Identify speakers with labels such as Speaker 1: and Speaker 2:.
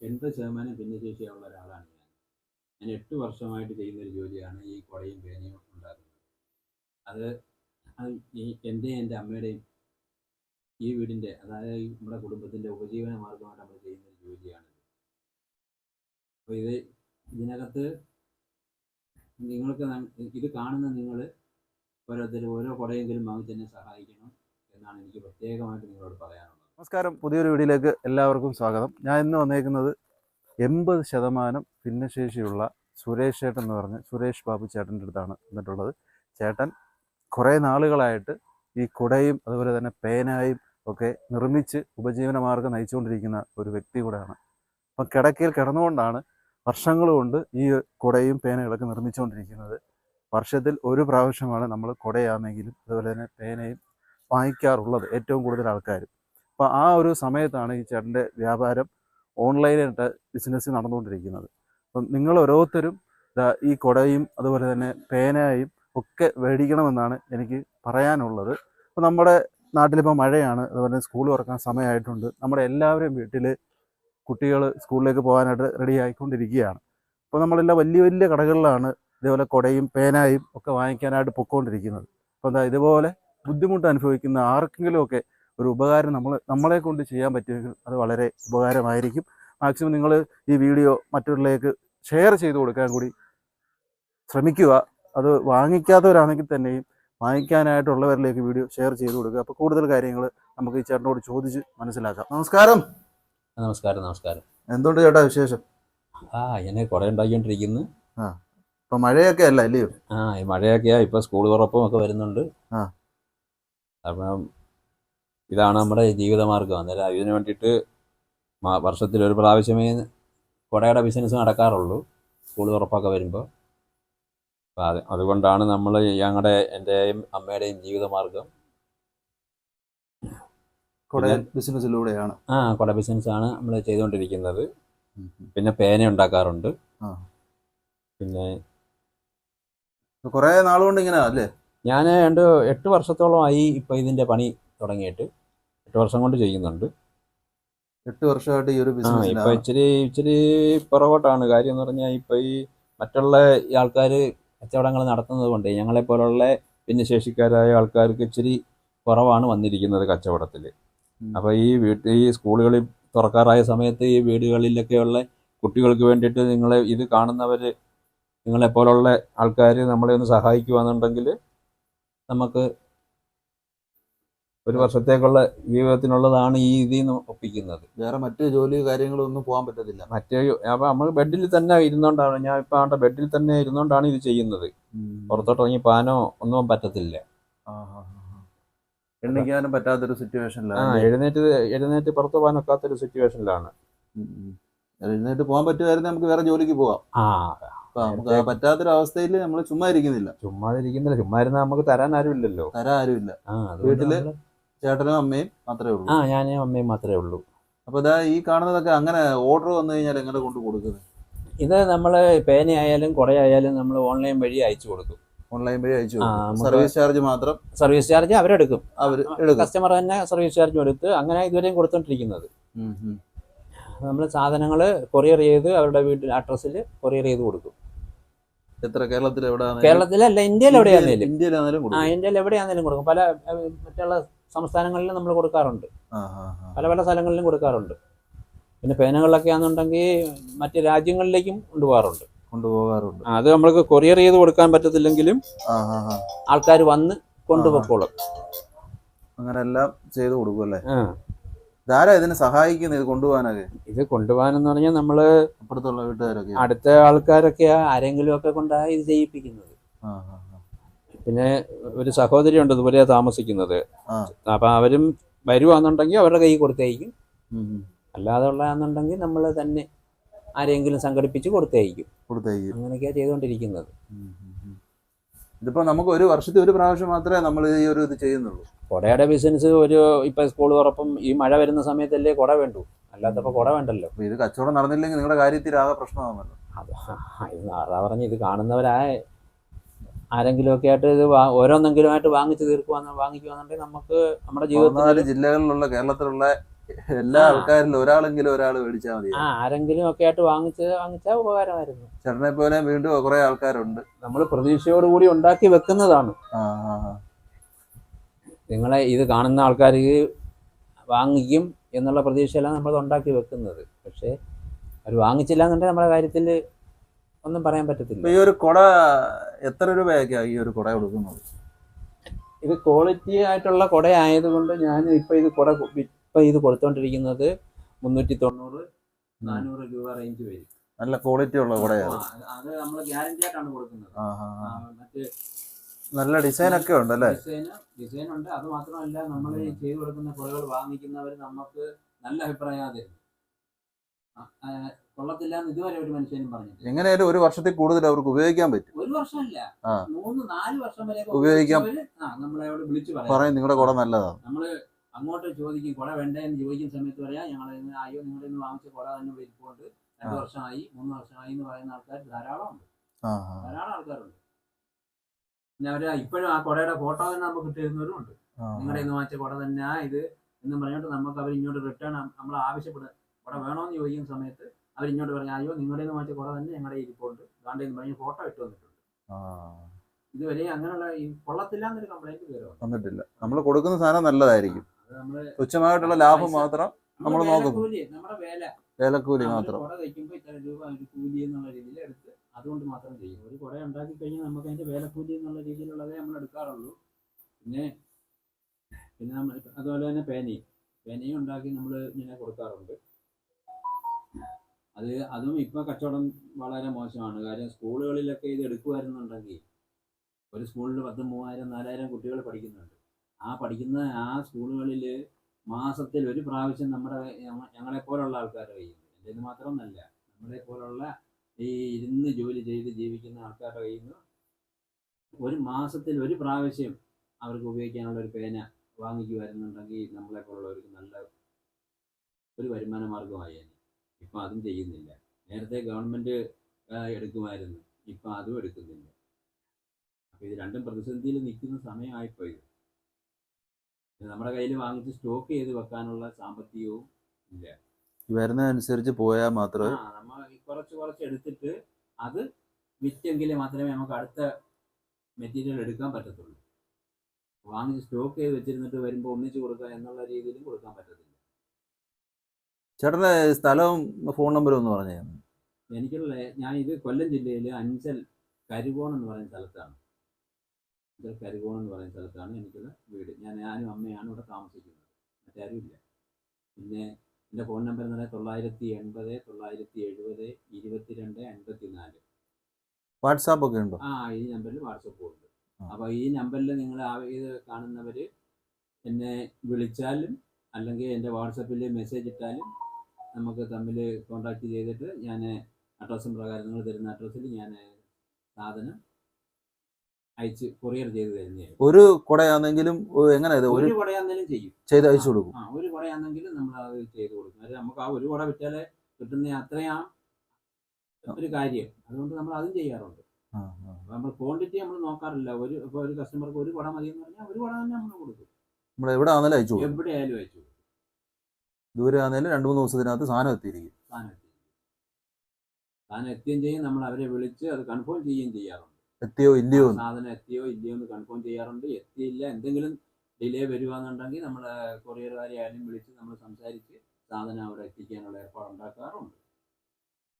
Speaker 1: എൺപത് ശതമാനം ഭിന്നശേഷിയുള്ള ഒരാളാണ് ഞാൻ. ഞാൻ എട്ട് വർഷമായിട്ട് ചെയ്യുന്ന ഒരു ജോലിയാണ് ഈ കുടയും പേനയും ഉണ്ടാക്കുന്നത്. അത് അത് ഈ എന്റെയും എന്റെ അമ്മയുടെയും ഈ വീടിന്റെ അതായത് നമ്മുടെ കുടുംബത്തിന്റെ ഉപജീവന മാർഗമായിട്ട് നമ്മൾ ചെയ്യുന്ന ഒരു ജോലിയാണ് അപ്പോൾ ഇത് ഇതിനകത്ത് നിങ്ങൾക്ക് ഇത് കാണുന്ന നിങ്ങൾ ഓരോരുത്തരും ഓരോ കുടയെങ്കിലും വാങ്ങി തന്നെ സഹായിക്കണം എന്നാണ് എനിക്ക് പ്രത്യേകമായിട്ട് നിങ്ങളോട് പറയാനുള്ളത്.
Speaker 2: നമസ്കാരം. പുതിയൊരു വീഡിയോയിലേക്ക് എല്ലാവർക്കും സ്വാഗതം. ഞാൻ ഇന്ന് വന്നേക്കുന്നത് എൺപത് ശതമാനം ഭിന്നശേഷിയുള്ള സുരേഷ് ചേട്ടൻ എന്ന് പറഞ്ഞ് സുരേഷ് ബാബു ചേട്ടന്റെ അടുത്താണ് വന്നിട്ടുള്ളത്. ചേട്ടൻ കുറേ നാളുകളായിട്ട് ഈ കുടയും അതുപോലെ തന്നെ പേനായും ഒക്കെ നിർമ്മിച്ച് ഉപജീവന മാർഗം നയിച്ചുകൊണ്ടിരിക്കുന്ന ഒരു വ്യക്തി കൂടെയാണ്. അപ്പം കിടക്കയിൽ കിടന്നുകൊണ്ടാണ് വർഷങ്ങൾ കൊണ്ട് ഈ കുടയും പേനകളൊക്കെ നിർമ്മിച്ചുകൊണ്ടിരിക്കുന്നത്. വർഷത്തിൽ ഒരു പ്രാവശ്യമാണ് നമ്മൾ കുടയാണെങ്കിലും അതുപോലെ തന്നെ പേനയും വാങ്ങിക്കാറുള്ളത് ഏറ്റവും കൂടുതൽ ആൾക്കാർ അപ്പോൾ ആ ഒരു സമയത്താണ് ഈ ചേട്ടന്റെ വ്യാപാരം ഓൺലൈനായിട്ട് ബിസിനസ് നടന്നുകൊണ്ടിരിക്കുന്നത്. അപ്പം നിങ്ങൾ ഓരോരുത്തരും ഈ കുടയും അതുപോലെ തന്നെ പേനയും ഒക്കെ മേടിക്കണമെന്നാണ് എനിക്ക് പറയാനുള്ളത്. അപ്പോൾ നമ്മുടെ നാട്ടിലിപ്പോൾ മഴയാണ് അതുപോലെ സ്കൂൾ തുറക്കാൻ സമയമായിട്ടുണ്ട്. നമ്മുടെ എല്ലാവരും വീട്ടിൽ കുട്ടികൾ സ്കൂളിലേക്ക് പോകാനായിട്ട് റെഡി ആയിക്കൊണ്ടിരിക്കുകയാണ്. അപ്പോൾ നമ്മളെല്ലാം വലിയ വലിയ കടകളിലാണ് ഇതേപോലെ കുടയും പേനായും ഒക്കെ വാങ്ങിക്കാനായിട്ട് പൊക്കോണ്ടിരിക്കുന്നത്. അപ്പോൾ എന്താ ഇതുപോലെ ബുദ്ധിമുട്ട് അനുഭവിക്കുന്ന ആർക്കെങ്കിലും ഒക്കെ ഒരു ഉപകാരം നമ്മൾ നമ്മളെ കൊണ്ട് ചെയ്യാൻ പറ്റുമെങ്കിൽ അത് വളരെ ഉപകാരമായിരിക്കും. മാക്സിമം നിങ്ങൾ ഈ വീഡിയോ മറ്റുള്ളവരിലേക്ക് ഷെയർ ചെയ്ത് കൊടുക്കാൻ കൂടി ശ്രമിക്കുക. അത് വാങ്ങിക്കാത്തവരാണെങ്കിൽ തന്നെയും വാങ്ങിക്കാനായിട്ടുള്ളവരിലേക്ക് വീഡിയോ ഷെയർ ചെയ്ത് കൊടുക്കുക. അപ്പോൾ കൂടുതൽ കാര്യങ്ങൾ നമുക്ക് ഈ ചേട്ടനോട് ചോദിച്ച് മനസ്സിലാക്കാം. നമസ്കാരം.
Speaker 1: നമസ്കാരം നമസ്കാരം.
Speaker 2: എന്തുകൊണ്ട് ചേട്ടാ വിശേഷം?
Speaker 1: ആ എന്നെ കുറെ ഉണ്ടാക്കിക്കൊണ്ടിരിക്കുന്നു.
Speaker 2: ആ ഇപ്പം മഴയൊക്കെ അല്ല അല്ലയോ?
Speaker 1: ആ മഴയൊക്കെയാ ഇപ്പൊ സ്കൂൾ തുറപ്പും ഒക്കെ വരുന്നുണ്ട്.
Speaker 2: ആ.
Speaker 1: അപ്പം ഇതാണ് നമ്മുടെ ജീവിതമാർഗം. അന്നേരം ഇതിന് വേണ്ടിയിട്ട് വർഷത്തിൽ ഒരു പ്രാവശ്യമേ കുടയുടെ ബിസിനസ് നടക്കാറുള്ളൂ. സ്കൂൾ തുറപ്പൊക്കെ വരുമ്പോൾ അപ്പം അത് അതുകൊണ്ടാണ് നമ്മൾ ഞങ്ങളുടെ എന്റെയും അമ്മയുടെയും ജീവിതമാർഗം.
Speaker 2: കുട ബിസിനസ്സിലൂടെയാണ്
Speaker 1: ആ കുട ബിസിനസ്സാണ് നമ്മൾ ചെയ്തുകൊണ്ടിരിക്കുന്നത്. പിന്നെ പേന ഉണ്ടാക്കാറുണ്ട്. പിന്നെ
Speaker 2: കുറേ നാളുകൊണ്ട് ഇങ്ങനെ അല്ലേ?
Speaker 1: ഞാൻ രണ്ട് എട്ട് വർഷത്തോളമായി ഇപ്പോൾ ഇതിന്റെ പണി തുടങ്ങിയിട്ട്. എട്ട് വർഷം കൊണ്ട് ചെയ്യുന്നുണ്ട്.
Speaker 2: എട്ട് വർഷമായിട്ട് ഈ ഒരു ബിസിനസ്
Speaker 1: ഇപ്പൊ ഇച്ചിരി ഇച്ചിരി പുറകോട്ടാണ്. കാര്യം എന്ന് പറഞ്ഞാൽ ഇപ്പൊ ഈ മറ്റുള്ള ഈ ആൾക്കാർ കച്ചവടങ്ങൾ നടത്തുന്നത് കൊണ്ട് ഞങ്ങളെ പോലുള്ള ഭിന്നശേഷിക്കാരായ ആൾക്കാർക്ക് ഇച്ചിരി കുറവാണ് വന്നിരിക്കുന്നത് കച്ചവടത്തിൽ അപ്പോൾ ഈ വീട്ടിൽ ഈ സ്കൂളുകളിൽ തുറക്കാറായ സമയത്ത് ഈ വീടുകളിലൊക്കെയുള്ള കുട്ടികൾക്ക് വേണ്ടിയിട്ട് നിങ്ങളെ ഇത് കാണുന്നവർ നിങ്ങളെ പോലുള്ള ആൾക്കാർ നമ്മളെ ഒന്ന് സഹായിക്കുവാന്നുണ്ടെങ്കിൽ നമുക്ക് ഒരു വർഷത്തേക്കുള്ള ജീവിതത്തിനുള്ളതാണ് ഈ ഇതിൽ നിന്ന് ഒപ്പിക്കുന്നത്.
Speaker 2: വേറെ മറ്റു ജോലി കാര്യങ്ങളൊന്നും പോകാൻ പറ്റത്തില്ല.
Speaker 1: മറ്റേ അപ്പൊ നമ്മൾ ബെഡിൽ തന്നെ ഇരുന്നോണ്ടാണ് ഞാൻ ഇപ്പൊ ആണ്ട ബെഡിൽ തന്നെ ഇരുന്നോണ്ടാണ് ഇത് ചെയ്യുന്നത്. പുറത്തോട്ട് ഇറങ്ങി പാനോ ഒന്നും പറ്റത്തില്ല.
Speaker 2: എണ്ണിക്കാനും പറ്റാത്തൊരു
Speaker 1: ആ
Speaker 2: സിറ്റുവേഷനിലാണ്
Speaker 1: എഴുന്നേറ്റ് എഴുന്നേറ്റ് പുറത്ത് പോകാൻ ഒക്കാത്തൊരു സിറ്റുവേഷനിലാണ്
Speaker 2: എഴുന്നേറ്റ് പോകാൻ പറ്റുമായിരുന്നു നമുക്ക് വേറെ ജോലിക്ക് പോവാം.
Speaker 1: ആ
Speaker 2: നമുക്ക് ആ പറ്റാത്തൊരു അവസ്ഥയിൽ നമ്മൾ ചുമ്മാ ഇരിക്കുന്നില്ല.
Speaker 1: ചുമ്മാ ഇരിക്കുന്നില്ല ചുമ്മാ ഇരുന്നാൽ നമുക്ക് തരാൻ ആരുമില്ലല്ലോ.
Speaker 2: തരാൻ ആരുമില്ല.
Speaker 1: ആ വീട്ടിൽ
Speaker 2: ചേട്ടനും അമ്മയും മാത്രമേ ഉള്ളൂ.
Speaker 1: ആ ഞാനും അമ്മയും മാത്രമേ ഉള്ളൂ.
Speaker 2: അപ്പൊ ഇതാ ഈ കാണുന്നതൊക്കെ അങ്ങനെ ഓർഡർ വന്നു കഴിഞ്ഞാൽ എങ്ങനെ കൊണ്ട് കൊടുക്കുന്നത്?
Speaker 1: ഇത് നമ്മൾ പേനയായാലും കുടയായാലും നമ്മൾ ഓൺലൈൻ വഴി അയച്ചു കൊടുക്കും.
Speaker 2: ഓൺലൈൻ വഴി അയച്ചു സർവീസ് ചാർജ് മാത്രം
Speaker 1: സർവീസ് ചാർജ് അവരെടുക്കും.
Speaker 2: അവർ
Speaker 1: കസ്റ്റമർ തന്നെ സർവീസ് ചാർജ് എടുത്ത് അങ്ങനെ ഇതുവരെയും കൊടുത്തോണ്ടിരിക്കുന്നത്. നമ്മൾ സാധനങ്ങൾ കൊറിയർ ചെയ്ത് അവരുടെ വീട്ടിൽ അഡ്രസ്സിൽ കൊറിയർ ചെയ്ത് കൊടുക്കും.
Speaker 2: എത്ര കേരളത്തിൽ എവിടെ
Speaker 1: കേരളത്തിലല്ല ഇന്ത്യയിൽ എവിടെയാണെങ്കിലും ആ ഇന്ത്യയിൽ എവിടെയാണെങ്കിലും കൊടുക്കും. പല മറ്റുള്ള സംസ്ഥാനങ്ങളിലും നമ്മൾ കൊടുക്കാറുണ്ട്. പല പല സ്ഥലങ്ങളിലും കൊടുക്കാറുണ്ട്. പിന്നെ പേനകളിലൊക്കെ ആണെന്നുണ്ടെങ്കിൽ മറ്റ് രാജ്യങ്ങളിലേക്കും കൊണ്ടുപോകാറുണ്ട്.
Speaker 2: കൊണ്ടുപോകാറുണ്ട്.
Speaker 1: അത് നമ്മൾക്ക് കൊറിയർ ചെയ്ത് കൊടുക്കാൻ പറ്റത്തില്ലെങ്കിലും ആൾക്കാർ വന്ന് കൊണ്ടുപോയിക്കോളും
Speaker 2: അങ്ങനെ എല്ലാം ചെയ്ത് കൊടുക്കും അല്ലേ? ഇതാരാ ഇതിനെ സഹായിക്കുന്നത് ഇത് കൊണ്ടുപോകാനൊക്കെ?
Speaker 1: ഇത് കൊണ്ടുപോകാനെന്ന് പറഞ്ഞാൽ നമ്മൾ
Speaker 2: അപ്പുറത്തുള്ള വീട്ടുകാരൊക്കെ
Speaker 1: അടുത്ത ആൾക്കാരൊക്കെ ആരെങ്കിലും ഒക്കെ കൊണ്ടാണ് ഇത് ചെയ്യിപ്പിക്കുന്നത്. പിന്നെ ഒരു സഹോദരി ഉണ്ട് ഇതുപോലെ താമസിക്കുന്നത്. അപ്പൊ അവരും വരുവാന്നുണ്ടെങ്കിൽ അവരുടെ കൈ കൊടുത്തയക്കും. അല്ലാതെ ഉള്ളതാണെന്നുണ്ടെങ്കിൽ നമ്മൾ തന്നെ ആരെങ്കിലും സംഘടിപ്പിച്ച് കൊടുത്തയക്കും
Speaker 2: കൊടുത്തേക്കും.
Speaker 1: അങ്ങനെയൊക്കെയാണ് ചെയ്തുകൊണ്ടിരിക്കുന്നത്.
Speaker 2: ഇതിപ്പോ നമുക്ക് ഒരു വർഷത്തിൽ ഒരു പ്രാവശ്യം മാത്രമേ നമ്മൾ ഈ ഒരു ഇത് ചെയ്യുന്നുള്ളൂ.
Speaker 1: കുടയുടെ ബിസിനസ് ഒരു ഇപ്പം സ്കൂൾ തുറപ്പം ഈ മഴ വരുന്ന സമയത്തല്ലേ കുട വേണ്ടു. അല്ലാത്തപ്പോൾ കുട വേണ്ടല്ലോ.
Speaker 2: ഇത് കച്ചവടം നടന്നില്ലെങ്കിൽ നിങ്ങളുടെ കാര്യത്തിൽ ആകെ പ്രശ്നമാകുമല്ലോ
Speaker 1: അതാ പറഞ്ഞ് ഇത് കാണുന്നവരായ ആരെങ്കിലുമൊക്കെ ആയിട്ട് ഇത് ഓരോന്നെങ്കിലും ആയിട്ട് വാങ്ങിച്ചു തീർക്കുവാന്ന് വാങ്ങിക്കുവാന്നുണ്ടെങ്കിൽ നമുക്ക് നമ്മുടെ ജീവിതത്തിൽ
Speaker 2: ജില്ലകളിലുള്ള കേരളത്തിലുള്ള എല്ലാ ആൾക്കാരിലും ഒരാളെങ്കിലും ഒരാൾ മേടിച്ചാൽ മതി.
Speaker 1: ആ ആരെങ്കിലും ഒക്കെ ആയിട്ട് വാങ്ങിച്ച് വാങ്ങിച്ചാൽ ഉപകാരമായിരുന്നു.
Speaker 2: ചേട്ടനെ പോലെ വീണ്ടും കുറെ ആൾക്കാരുണ്ട്.
Speaker 1: നമ്മൾ പ്രതീക്ഷയോടുകൂടി ഉണ്ടാക്കി വെക്കുന്നതാണ്. നിങ്ങളെ ഇത് കാണുന്ന ആൾക്കാർ വാങ്ങിക്കും എന്നുള്ള പ്രതീക്ഷയിലാണ് നമ്മൾ ഉണ്ടാക്കി വെക്കുന്നത്. പക്ഷേ അവർ വാങ്ങിച്ചില്ല എന്നുണ്ടെങ്കിൽ നമ്മുടെ കാര്യത്തിൽ ഒന്നും പറയാൻ പറ്റത്തില്ല.
Speaker 2: ഈ ഒരു കുട എത്ര രൂപയൊക്കെയാ ഈ ഒരു കുട കൊടുക്കുന്നത്?
Speaker 1: ഇത് ക്വാളിറ്റി ആയിട്ടുള്ള കുട ആയതുകൊണ്ട് ഞാൻ ഇപ്പൊ ഇത് കുട ഇപ്പൊ ഇത് കൊടുത്തോണ്ടിരിക്കുന്നത് മുന്നൂറ്റി തൊണ്ണൂറ് നാനൂറ് രൂപ റേഞ്ച് വരും.
Speaker 2: നല്ല ക്വാളിറ്റി ഉള്ള കുടയാണ്.
Speaker 1: അത് നമ്മൾ ഗ്യാരണ്ടി ആയിട്ടാണ് കൊടുക്കുന്നത്. മറ്റ്
Speaker 2: നല്ല ഡിസൈൻ ഒക്കെ ഉണ്ട് അല്ലേ?
Speaker 1: ഡിസൈൻ ഉണ്ട്. അത് മാത്രമല്ല നമ്മൾ ചെയ്തു കൊടുക്കുന്ന കുടകൾ വാങ്ങിക്കുന്നവർ നമുക്ക് നല്ല അഭിപ്രായം തരുന്നു ഇതുവരെ ഒരു മനുഷ്യനും
Speaker 2: എങ്ങനെയായാലും ഒരു വർഷത്തിൽ കൂടുതൽ അവർക്ക് ഉപയോഗിക്കാൻ പറ്റും.
Speaker 1: ഒരു വർഷമല്ല.
Speaker 2: ആ.
Speaker 1: മൂന്ന് നാല് വർഷം വരെ
Speaker 2: ഉപയോഗിക്കാം.
Speaker 1: ആ നമ്മളോട് വിളിച്ചു പറയാം.
Speaker 2: പറയും നിങ്ങളുടെ കുട നല്ലതാണ്.
Speaker 1: നമ്മൾ അങ്ങോട്ട് ചോദിക്കും കുട വേണ്ടേ എന്ന് ചോദിക്കുന്ന സമയത്ത് പറയാം ഞങ്ങൾ അയ്യോ നിങ്ങളുടെ നിന്ന് വാങ്ങിച്ച കുട തന്നെ ഇരിപ്പുണ്ട്. രണ്ട്
Speaker 2: ആ.
Speaker 1: വർഷമായി മൂന്ന് വർഷമായി എന്ന് പറയുന്ന ആൾക്കാർ ധാരാളം ഉണ്ട്
Speaker 2: ആ ആ.
Speaker 1: ധാരാളം ആൾക്കാരുണ്ട്. പിന്നെ അവർ ഇപ്പോഴും ആ കുടയുടെ ഫോട്ടോ തന്നെ നമുക്ക് കിട്ടിയിരുന്നവരും ഉണ്ട്.
Speaker 2: ആ,
Speaker 1: നിങ്ങളുടെ ഇന്ന് വാങ്ങിച്ച കുട തന്നെ ഇത് എന്ന് പറഞ്ഞിട്ട് നമുക്ക് അവർ ഇങ്ങോട്ട് റിട്ടേൺ നമ്മൾ ആവശ്യപ്പെടുക. കുട വേണമെന്ന് ചോദിക്കുന്ന സമയത്ത് അവർ ഇങ്ങോട്ട് പറഞ്ഞു അയ്യോ നിങ്ങളുടെ മാറ്റി കുറെ തന്നെ ഞങ്ങളുടെ ഇരിപ്പുണ്ട്. ഗാന്ധി എന്ന് പറഞ്ഞ് ഫോട്ടോ ഇട്ട് വന്നിട്ടുണ്ട്. ഇതുവരെ അങ്ങനെയുള്ള ഈ കൊള്ളത്തില്ല എന്നൊരു കംപ്ലൈന്റ് കയറും
Speaker 2: വന്നിട്ടില്ല. നമ്മൾ കൊടുക്കുന്ന സാധനം നല്ലതായിരിക്കും. തുച്ഛമായിട്ടുള്ള ലാഭം മാത്രം നമ്മൾ നോക്കും.
Speaker 1: വേലക്കൂലി,
Speaker 2: മാത്രം.
Speaker 1: തയ്ക്കുമ്പോൾ ഇത്ര രൂപ കൂലി എന്നുള്ള രീതിയിൽ എടുത്ത് അതുകൊണ്ട് മാത്രം ചെയ്യും. ഒരു കുട ഉണ്ടാക്കി കഴിഞ്ഞാൽ നമുക്ക് അതിന്റെ വേലക്കൂലി എന്നുള്ള രീതിയിലുള്ളതേ നമ്മൾ എടുക്കാറുള്ളൂ. പിന്നെ പിന്നെ നമ്മൾ അതുപോലെ തന്നെ പേനയും. പേനയും ഉണ്ടാക്കി നമ്മൾ ഇങ്ങനെ കൊടുക്കാറുണ്ട്. അത് അതും ഇപ്പം കച്ചവടം വളരെ മോശമാണ്. കാര്യം സ്കൂളുകളിലൊക്കെ ഇത് എടുക്കുമായിരുന്നുണ്ടെങ്കിൽ ഒരു സ്കൂളിൽ പത്ത് മൂവായിരം നാലായിരം കുട്ടികൾ പഠിക്കുന്നുണ്ട്. ആ പഠിക്കുന്ന ആ സ്കൂളുകളിൽ മാസത്തിൽ ഒരു പ്രാവശ്യം നമ്മുടെ ഞങ്ങളെ പോലുള്ള ആൾക്കാരുടെ എന്റെ മാത്രമൊന്നല്ല നമ്മളെ പോലുള്ള ഈ ഇരുന്ന് ജോലി ചെയ്ത് ജീവിക്കുന്ന ആൾക്കാരുടെ കയ്യിൽ ഒരു മാസത്തിൽ ഒരു പ്രാവശ്യം അവർക്ക് ഉപയോഗിക്കാനുള്ള ഒരു പേന വാങ്ങിക്കുമായിരുന്നുണ്ടെങ്കിൽ നമ്മളെ പോലുള്ളവർക്ക് നല്ല ഒരു വരുമാന മാർഗമായി ഇപ്പം അതും ചെയ്യുന്നില്ല. നേരത്തെ ഗവൺമെന്റ് എടുക്കുമായിരുന്നു. ഇപ്പം അതും എടുക്കുന്നില്ല. അപ്പോൾ ഇത് രണ്ടും പ്രതിസന്ധിയിൽ നിൽക്കുന്ന സമയമായിപ്പോൾ ഇത് നമ്മുടെ കയ്യിൽ വാങ്ങിച്ച് സ്റ്റോക്ക് ചെയ്ത് വെക്കാനുള്ള സാമ്പത്തികവും ഇല്ല.
Speaker 2: വരുന്നതനുസരിച്ച് പോയാൽ മാത്രമേ
Speaker 1: നമ്മൾ കുറച്ച് കുറച്ച് എടുത്തിട്ട് അത് വിറ്റെങ്കിൽ മാത്രമേ നമുക്ക് അടുത്ത മെറ്റീരിയൽ എടുക്കാൻ പറ്റത്തുള്ളൂ. വാങ്ങിച്ച് സ്റ്റോക്ക് ചെയ്ത് വെച്ചിരുന്നിട്ട് വരുമ്പോൾ ഒന്നിച്ച് കൊടുക്കുക എന്നുള്ള രീതിയിലും കൊടുക്കാൻ പറ്റത്തില്ല.
Speaker 2: ചേട്ടന്റെ സ്ഥലവും ഫോൺ നമ്പറും ഒന്ന് പറഞ്ഞു
Speaker 1: എനിക്കുള്ള ഞാൻ ഇത് കൊല്ലം ജില്ലയിൽ അഞ്ചൽ കരുകോൺ എന്ന് പറയുന്ന സ്ഥലത്താണ്. അഞ്ചൽ കരുകോൺ എന്ന് പറയുന്ന സ്ഥലത്താണ് എനിക്കുള്ള വീട്. ഞാൻ ഞാനും അമ്മയാണ് ഇവിടെ താമസിക്കുന്നത്. മറ്റാരും ഇല്ല. പിന്നെ എന്റെ ഫോൺ നമ്പർ എന്ന് പറയുന്നത് തൊള്ളായിരത്തി എൺപത് തൊള്ളായിരത്തി എഴുപത് ഇരുപത്തിരണ്ട് അൻപത്തി നാല്
Speaker 2: വാട്സാപ്പ് ഒക്കെ ഉണ്ടോ?
Speaker 1: ആ ഈ നമ്പറിൽ വാട്സപ്പ് ഉണ്ട്. അപ്പോൾ ഈ നമ്പറിൽ നിങ്ങൾ ഇത് കാണുന്നവർ എന്നെ വിളിച്ചാലും അല്ലെങ്കിൽ എന്റെ വാട്സപ്പിൽ മെസ്സേജ് ഇട്ടാലും നമുക്ക് തമ്മിൽ കോണ്ടാക്ട് ചെയ്തിട്ട് ഞാൻ അഡ്രസ്സും പ്രകാരം നിങ്ങൾ തരുന്ന അഡ്രസ്സിൽ ഞാൻ സാധനം അയച്ച് കൊറിയർ ചെയ്ത് തരുന്നതായിരുന്നു
Speaker 2: ഒരു കുടയാണെങ്കിലും എങ്ങനെ ഒരു
Speaker 1: കുടയാണെങ്കിലും ചെയ്യും.
Speaker 2: ചെയ്ത് അയച്ചു കൊടുക്കും.
Speaker 1: ആ ഒരു കുടയാണെങ്കിലും നമ്മൾ അത് ചെയ്ത് കൊടുക്കും. അത് നമുക്ക് ആ ഒരു കുട വിറ്റാലേ കിട്ടുന്ന അത്രയാ ഒരു കാര്യം. അതുകൊണ്ട് നമ്മൾ അതും ചെയ്യാറുണ്ട്. നമ്മൾ ക്വാണ്ടിറ്റി നമ്മൾ നോക്കാറില്ല. ഒരു ഇപ്പോൾ ഒരു കസ്റ്റമർക്ക് ഒരു കുട മതി എന്ന് പറഞ്ഞാൽ ഒരു കുട തന്നെ നമ്മൾ കൊടുക്കും.
Speaker 2: നമ്മൾ എവിടെ ആണെങ്കിലും അയച്ചു കൊടുക്കും?
Speaker 1: എവിടെ ആയാലും അയച്ചു കൊടുക്കും
Speaker 2: ദൂരെ ആണെങ്കിലും രണ്ട് മൂന്ന് ദിവസത്തിനകത്ത് സാധനം എത്തിയിരിക്കും.
Speaker 1: സാധനം എത്തി സാധനം എത്തുകയും ചെയ്യും. നമ്മൾ അവരെ വിളിച്ച് അത് കൺഫേം ചെയ്യുകയും ചെയ്യാറുണ്ട്.
Speaker 2: എത്തിയോ ഇല്ലയോ
Speaker 1: സാധനം എത്തിയോ ഇല്ലയോ എന്ന് കൺഫേം ചെയ്യാറുണ്ട്. എത്തിയില്ല എന്തെങ്കിലും ഡിലേ വരുവാന്നുണ്ടെങ്കിൽ നമ്മൾ കൊറിയർകാരെ ആയാലും വിളിച്ച് നമ്മൾ സംസാരിച്ച് സാധനം അവിടെ എത്തിക്കാനുള്ള ഏർപ്പാട് ഉണ്ടാക്കാറുണ്ട്